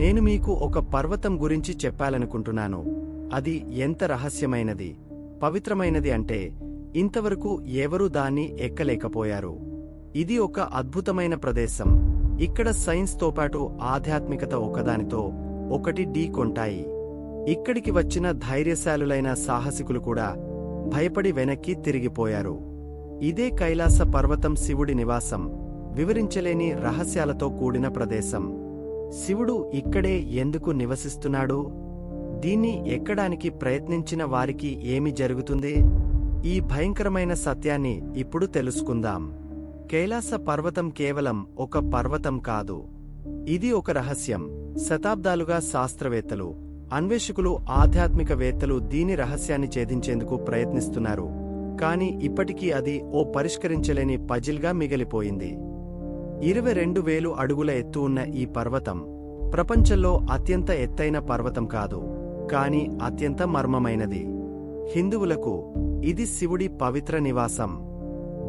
నేను మీకు ఒక పర్వతం గురించి చెప్పాలనుకుంటున్నాను. అది ఎంత రహస్యమైనది పవిత్రమైనది అంటే ఇంతవరకు ఎవరూ దాన్ని ఎక్కలేకపోయారు. ఇది ఒక అద్భుతమైన ప్రదేశం. ఇక్కడ సైన్స్తో పాటు ఆధ్యాత్మికత ఒకదానితో ఒకటి ఢీ కొంటాయి. ఇక్కడికి వచ్చిన ధైర్యశాలులైన సాహసికులు కూడా భయపడి వెనక్కి తిరిగిపోయారు. ఇదే కైలాస పర్వతం శివుడి నివాసం. వివరించలేని రహస్యాలతో కూడిన ప్రదేశం. శివుడు ఇక్కడే ఎందుకు నివసిస్తున్నాడు? దీన్ని ఎక్కడానికి ప్రయత్నించిన వారికి ఏమి జరుగుతుంది? ఈ భయంకరమైన సత్యాన్ని ఇప్పుడు తెలుసుకుందాం. కైలాస పర్వతం కేవలం ఒక పర్వతం కాదు. ఇది ఒక రహస్యం. శతాబ్దాలుగా శాస్త్రవేత్తలు అన్వేషకులు ఆధ్యాత్మికవేత్తలు దీని రహస్యాన్ని ఛేదించేందుకు ప్రయత్నిస్తున్నారు. కాని ఇప్పటికీ అది ఓ పరిష్కరించలేని పజిల్గా మిగిలిపోయింది. ఇరవై రెండు వేలు అడుగుల ఎత్తు ఉన్న ఈ పర్వతం ప్రపంచంలో అత్యంత ఎత్తైన పర్వతం కాదు కాని అత్యంత మర్మమైనది. హిందువులకు ఇది శివుడి పవిత్ర నివాసం.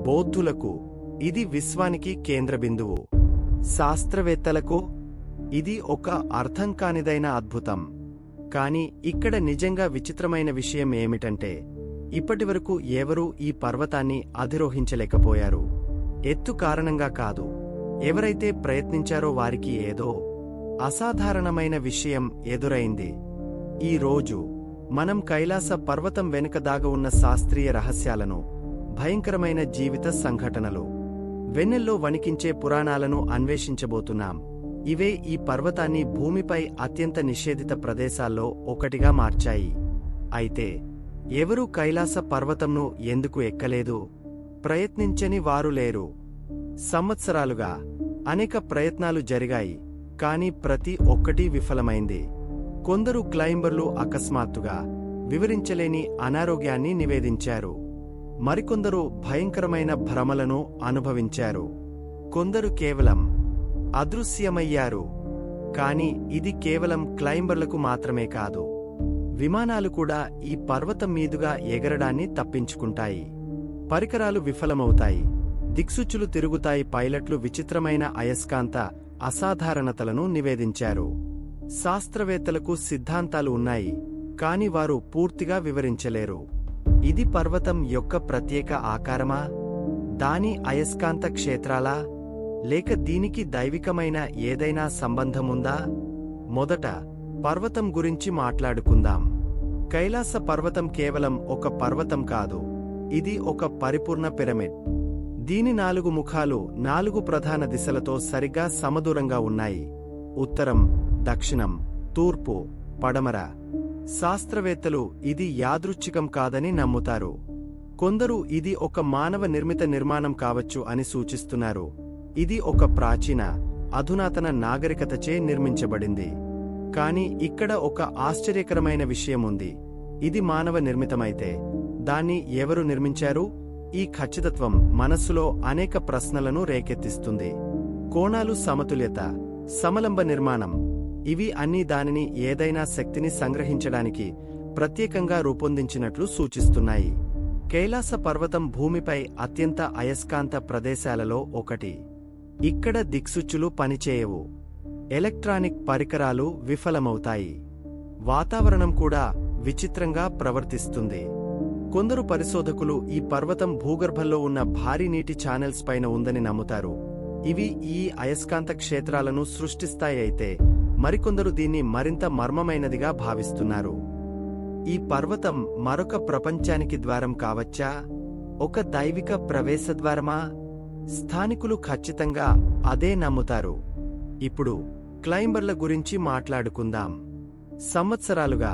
బౌద్ధులకు ఇది విశ్వానికి కేంద్ర బిందువు. శాస్త్రవేత్తలకు ఇది ఒక అర్థం కానిదైన అద్భుతం. కాని ఇక్కడ నిజంగా విచిత్రమైన విషయం ఏమిటంటే ఇప్పటివరకు ఎవరూ ఈ పర్వతాన్ని అధిరోహించలేకపోయారు. ఎత్తు కారణంగా కాదు ఎవరైతే ప్రయత్నించారో వారికి ఏదో అసాధారణమైన విషయం ఎదురైంది. ఈ రోజు మనం కైలాస పర్వతం వెనుక దాగ ఉన్న శాస్త్రీయ రహస్యాలను భయంకరమైన జీవిత సంఘటనలు వెన్నెల్లో వణికించే పురాణాలను అన్వేషించబోతున్నాం. ఇవే ఈ పర్వతాన్ని భూమిపై అత్యంత నిషేధిత ప్రదేశాల్లో ఒకటిగా మార్చాయి. అయితే ఎవరూ కైలాస పర్వతంను ఎందుకు ఎక్కలేదు? ప్రయత్నించని వారు లేరు. సంవత్సరాలుగా అనేక ప్రయత్నాలు జరిగాయి కాని ప్రతి ఒక్కటీ విఫలమైంది. కొందరు క్లైంబర్లు అకస్మాత్తుగా వివరించలేని అనారోగ్యాన్ని నివేదించారు. మరికొందరు భయంకరమైన భ్రమలను అనుభవించారు. కొందరు కేవలం అదృశ్యమయ్యారు కాని ఇది కేవలం క్లైంబర్లకు మాత్రమే కాదు. విమానాలు కూడా ఈ పర్వతం మీదుగా ఎగరడాన్ని తప్పించుకుంటాయి. పరికరాలు విఫలమవుతాయి. దిక్సుచులు తిరుగుతాయి పైలట్లు విచిత్రమైన అయస్కాంత అసాధారణతలను నివేదించారు. శాస్త్రవేత్తలకు సిద్ధాంతాలు ఉన్నాయి కాని వారు పూర్తిగా వివరించలేరు. ఇది పర్వతం యొక్క ప్రత్యేక ఆకారమా? దాని అయస్కాంత క్షేత్రాలా? లేక దీనికి దైవికమైన ఏదైనా సంబంధముందా? మొదట పర్వతం గురించి మాట్లాడుకుందాం. కైలాస పర్వతం కేవలం ఒక పర్వతం కాదు ఇది ఒక పరిపూర్ణ పిరమిడ్. దీని నాలుగు ముఖాలు నాలుగు ప్రధాన దిశలతో సరిగ్గా సమదూరంగా ఉన్నాయి. ఉత్తరం దక్షిణం తూర్పు పడమర. శాస్త్రవేత్తలు ఇది యాదృచ్ఛికం కాదని నమ్ముతారు. కొందరు ఇది ఒక మానవ నిర్మిత నిర్మాణం కావచ్చు అని సూచిస్తున్నారు. ఇది ఒక ప్రాచీన అధునాతన నాగరికతచే నిర్మించబడింది. కాని ఇక్కడ ఒక ఆశ్చర్యకరమైన విషయం ఉంది ఇది మానవ నిర్మితమైతే దాన్ని ఎవరు నిర్మించారు? ఈ ఖచ్చితత్వం మనస్సులో అనేక ప్రశ్నలను రేకెత్తిస్తుంది. కోణాలు సమతుల్యత సమలంబ నిర్మాణం ఇవి అన్నీ దానిని ఏదైనా శక్తిని సంగ్రహించడానికి ప్రత్యేకంగా రూపొందించినట్లు సూచిస్తున్నాయి. కైలాస పర్వతం భూమిపై అత్యంత అయస్కాంత ప్రదేశాలలో ఒకటి. ఇక్కడ దిక్సుచ్చులు పనిచేయవు. ఎలక్ట్రానిక్ పరికరాలు విఫలమవుతాయి. వాతావరణం కూడా విచిత్రంగా ప్రవర్తిస్తుంది. కొందరు పరిశోధకులు ఈ పర్వతం భూగర్భంలో ఉన్న భారీ నీటి ఛానల్స్ పైన ఉందని నమ్ముతారు. ఇవి ఈ అయస్కాంత క్షేత్రాలను సృష్టిస్తాయి అయితే మరికొందరు దీన్ని మరింత మర్మమైనదిగా భావిస్తున్నారు. ఈ పర్వతం మరొక ప్రపంచానికి ద్వారం కావచ్చా? ఒక దైవిక ప్రవేశద్వారమా స్థానికులు ఖచ్చితంగా అదే నమ్ముతారు. ఇప్పుడు క్లైంబర్ల గురించి మాట్లాడుకుందాం. సంవత్సరాలుగా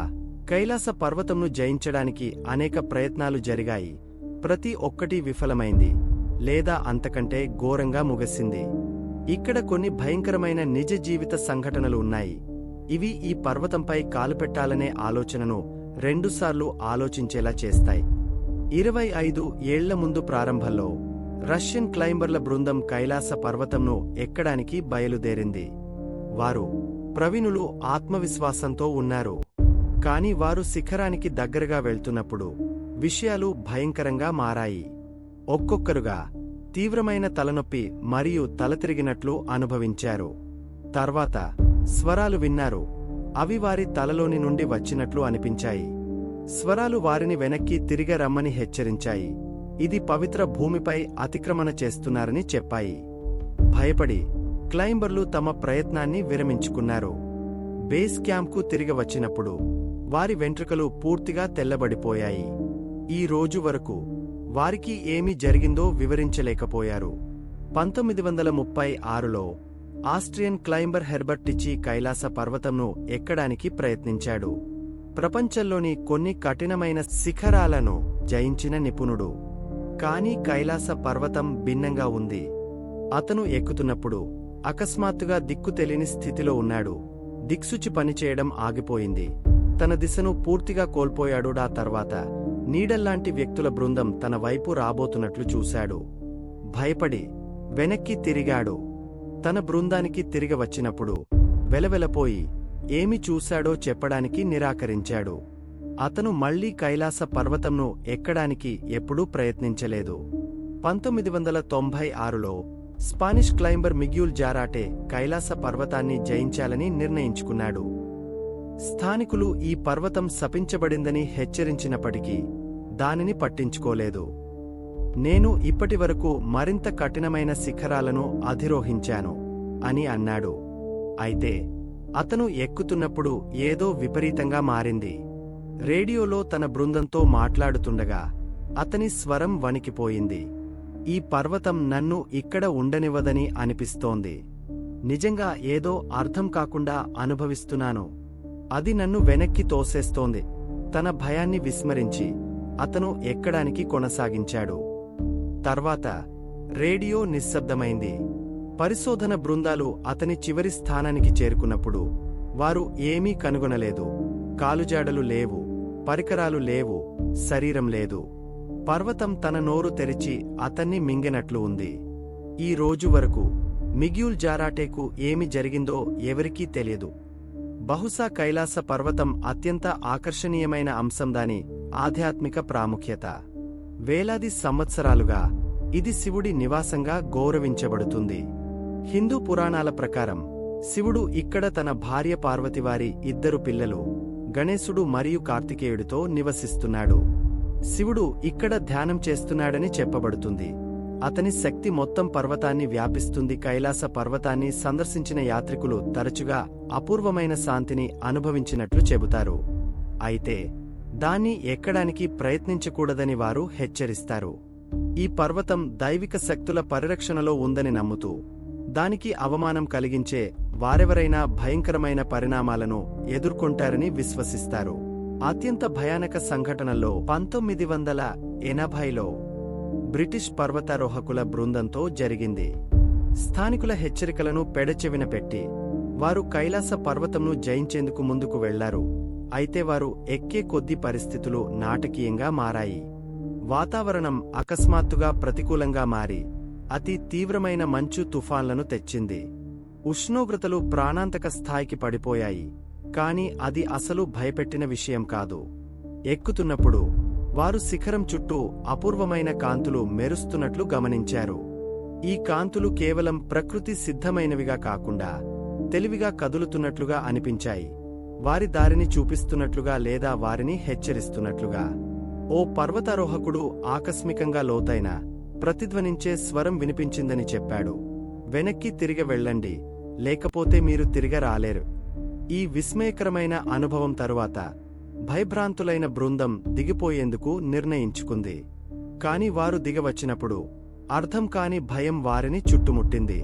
కైలాస పర్వతంను జయించడానికి అనేక ప్రయత్నాలు జరిగాయి. ప్రతి ఒక్కటి విఫలమైంది. లేదా అంతకంటే ఘోరంగా ముగిసింది. ఇక్కడ కొన్ని భయంకరమైన నిజ జీవిత సంఘటనలు ఉన్నాయి. ఇవి ఈ పర్వతంపై కాలుపెట్టాలనే ఆలోచనను రెండుసార్లు ఆలోచించేలా చేస్తాయి. ఇరవై ఐదు ఏళ్ళ ముందు ప్రారంభంలో రష్యన్ క్లైంబర్ల బృందం కైలాస పర్వతంను ఎక్కడానికి బయలుదేరింది. వారు ప్రవీణులు ఆత్మవిశ్వాసంతో ఉన్నారు. కాని వారు శిఖరానికి దగ్గరగా వెళ్తున్నప్పుడు విషయాలు భయంకరంగా మారాయి. ఒక్కొక్కరుగా తీవ్రమైన తలనొప్పి మరియు తల తిరిగినట్లు అనుభవించారు. తర్వాత స్వరాలు విన్నారు. అవి వారి తలలోని నుండి వచ్చినట్లు అనిపించాయి. స్వరాలు వారిని వెనక్కి తిరిగ రమ్మని హెచ్చరించాయి. ఇది పవిత్ర భూమిపై అతిక్రమణ చేస్తున్నారని చెప్పాయి. భయపడి క్లైంబర్లు తమ ప్రయత్నాన్ని విరమించుకున్నారు. బేస్ క్యాంప్కు తిరిగి వచ్చినప్పుడు వారి వెంట్రుకలు పూర్తిగా తెల్లబడిపోయాయి. ఈ రోజు వరకు వారికి ఏమి జరిగిందో వివరించలేకపోయారు. పంతొమ్మిది వందల ముప్పై ఆరులో Austrian climber Herbert Tichy Kailasa పర్వతంను ఎక్కడానికి ప్రయత్నించాడు. ప్రపంచంలోని కొన్ని కఠినమైన శిఖరాలను జయించిన నిపుణుడు. కానీ కైలాస పర్వతం భిన్నంగా ఉంది. అతను ఎక్కుతున్నప్పుడు అకస్మాత్తుగా దిక్కు తెలియని స్థితిలో ఉన్నాడు. దిక్సుచి పనిచేయడం ఆగిపోయింది. తన దిశను పూర్తిగా కోల్పోయాడు. ఆ తర్వాత నీడల్లాంటి వ్యక్తుల బృందం తన వైపు రాబోతున్నట్లు చూశాడు. భయపడి వెనక్కి తిరిగాడు. తన బృందానికి తిరిగి వచ్చినప్పుడు వెలవెలపోయి ఏమి చూశాడో చెప్పడానికి నిరాకరించాడు. అతను మళ్ళీ కైలాస పర్వతంను ఎక్కడానికి ఎప్పుడూ ప్రయత్నించలేదు. పంతొమ్మిది వందల తొంభై ఆరులో Spanish climber Miguel Zarate Kailasa పర్వతాన్ని జయించాలని నిర్ణయించుకున్నాడు. స్థానికులు ఈ పర్వతం శపించబడిందని హెచ్చరించినప్పటికీ దానిని పట్టించుకోలేదు. నేను ఇప్పటివరకు మరింత కఠినమైన శిఖరాలను అధిరోహించాను అని అన్నాడు. అయితే అతను ఎక్కుతున్నప్పుడు ఏదో విపరీతంగా మారింది. రేడియోలో తన బృందంతో మాట్లాడుతుండగా అతని స్వరం వణికిపోయింది. ఈ పర్వతం నన్ను ఇక్కడ ఉండనివ్వదని అనిపిస్తోంది. నిజంగా ఏదో అర్థం కాకుండా అనుభవిస్తున్నాను. అది నన్ను వెనక్కి తోసేస్తోంది. తన భయాన్ని విస్మరించి అతను ఎక్కడానికి కొనసాగించాడు. తర్వాత రేడియో నిశ్శబ్దమైంది. పరిశోధన బృందాలు అతని చివరి స్థానానికి చేరుకున్నప్పుడు వారు ఏమీ కనుగొనలేదు. కాలుజాడలు లేవు. పరికరాలు లేవు. శరీరం లేదు. పర్వతం తన నోరు తెరిచి అతన్ని మింగినట్లు ఉంది. ఈ రోజు వరకు మిగ్యూల్ జారాటేకు ఏమి జరిగిందో ఎవరికీ తెలియదు. బహుశా కైలాస పర్వతం అత్యంత ఆకర్షణీయమైన అంశం దాని ఆధ్యాత్మిక ప్రాముఖ్యత. వేలాది సంవత్సరాలుగా ఇది శివుడి నివాసంగా గౌరవించబడుతుంది. హిందూ పురాణాల ప్రకారం శివుడు ఇక్కడ తన భార్య పార్వతివారి ఇద్దరు పిల్లలు గణేశుడు మరియు కార్తికేయుడితో నివసిస్తున్నాడు. శివుడు ఇక్కడ ధ్యానం చేస్తున్నాడని చెప్పబడుతుంది. అతని శక్తి మొత్తం పర్వతాన్ని వ్యాపిస్తుంది. కైలాస పర్వతాన్ని సందర్శించిన యాత్రికులు తరచుగా అపూర్వమైన శాంతిని అనుభవించినట్లు చెబుతారు. అయితే దాన్ని ఎక్కడానికి ప్రయత్నించకూడదని వారు హెచ్చరిస్తారు. ఈ పర్వతం దైవిక శక్తుల పరిరక్షణలో ఉందని నమ్ముతూ దానికి అవమానం కలిగించే వారెవరైనా భయంకరమైన పరిణామాలను ఎదుర్కొంటారని విశ్వసిస్తారు. అత్యంత భయానక సంఘటనల్లో పంతొమ్మిది వందల ఎనభైలో బ్రిటిష్ పర్వతారోహకుల బృందంతో జరిగింది. స్థానికుల హెచ్చరికలను పెడచెవిన పెట్టి వారు కైలాస పర్వతంను జయించేందుకు ముందుకు వెళ్ళారు. అయితే వారు ఎక్కే కొద్ది పరిస్థితులు నాటకీయంగా మారాయి. వాతావరణం అకస్మాత్తుగా ప్రతికూలంగా మారి అతి తీవ్రమైన మంచు తుఫాన్లను తెచ్చింది. ఉష్ణోగ్రతలు ప్రాణాంతక స్థాయికి పడిపోయాయి. కాని అది అసలు భయపెట్టిన విషయం కాదు. ఎక్కుతున్నప్పుడు వారు శిఖరం చుట్టూ అపూర్వమైన కాంతులు మెరుస్తున్నట్లు గమనించారు. ఈ కాంతులు కేవలం ప్రకృతి సిద్ధమైనవిగా కాకుండా తెలివిగా కదులుతున్నట్లుగా అనిపించాయి. వారి దారిని చూపిస్తున్నట్లుగా లేదా వారిని హెచ్చరిస్తున్నట్లుగా. ఓ పర్వతారోహకుడు ఆకస్మికంగా లోతైన ప్రతిధ్వనించే స్వరం వినిపించిందని చెప్పాడు. వెనక్కి తిరిగి వెళ్ళండి లేకపోతే మీరు తిరిగ రాలేరు. ఈ విస్మయకరమైన అనుభవం తరువాత భయభ్రాంతులైన బృందం దిగిపోయేందుకు నిర్ణయించుకుంది. కాని వారు దిగవచ్చినప్పుడు అర్థం కాని భయం వారిని చుట్టుముట్టింది.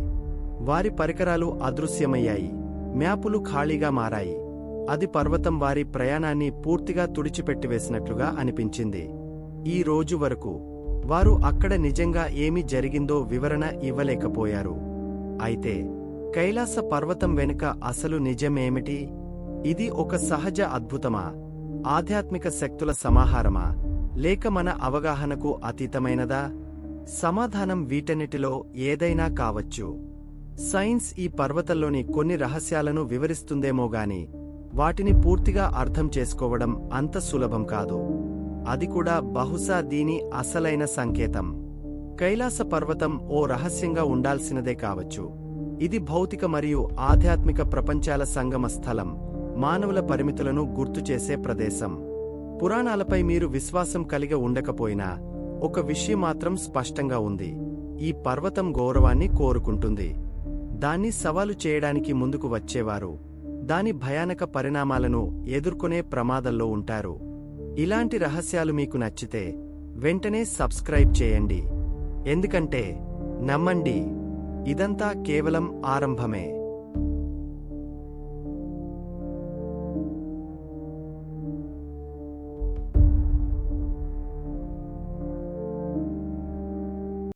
వారి పరికరాలు అదృశ్యమయ్యాయి. మ్యాపులు ఖాళీగా మారాయి. అది పర్వతం వారి ప్రయాణాన్ని పూర్తిగా తుడిచిపెట్టివేసినట్లుగా అనిపించింది. ఈ రోజు వరకు వారు అక్కడ నిజంగా ఏమి జరిగిందో వివరణ ఇవ్వలేకపోయారు. అయితే కైలాస పర్వతం వెనుక అసలు నిజమేమిటి? ఇది ఒక సహజ అద్భుతమా? ఆధ్యాత్మిక శక్తుల సమాహారమా? లేక మన అవగాహనకు అతీతమైనదా? సమాధానం వీటన్నిటిలో ఏదైనా కావచ్చు. సైన్స్ ఈ పర్వతంలోని కొన్ని రహస్యాలను వివరిస్తుందేమోగాని వాటిని పూర్తిగా అర్థం చేసుకోవడం అంత సులభం కాదు. అది కూడా బహుశా దీని అసలైన సంకేతం. కైలాస పర్వతం ఓ రహస్యంగా ఉండాల్సినదే కావచ్చు. ఇది భౌతిక మరియు ఆధ్యాత్మిక ప్రపంచాల సంగమ స్థలం మానవుల పరిమితులను గుర్తు చేసే ప్రదేశం. పురాణాలపై మీరు విశ్వాసం కలిగి ఉండకపోయినా ఒక విషయం మాత్రం స్పష్టంగా ఉంది. ఈ పర్వతం గౌరవాన్ని కోరుకుంటుంది. దాన్ని సవాలు చేయడానికి ముందుకు వచ్చేవారు. దాని భయానక పరిణామాలను ఎదుర్కొనే ప్రమాదంలో ఉంటారు. ఇలాంటి రహస్యాలు మీకు నచ్చితే వెంటనే సబ్స్క్రైబ్ చేయండి. ఎందుకంటే నమ్మండి ఇదంతా కేవలం ఆరంభమే.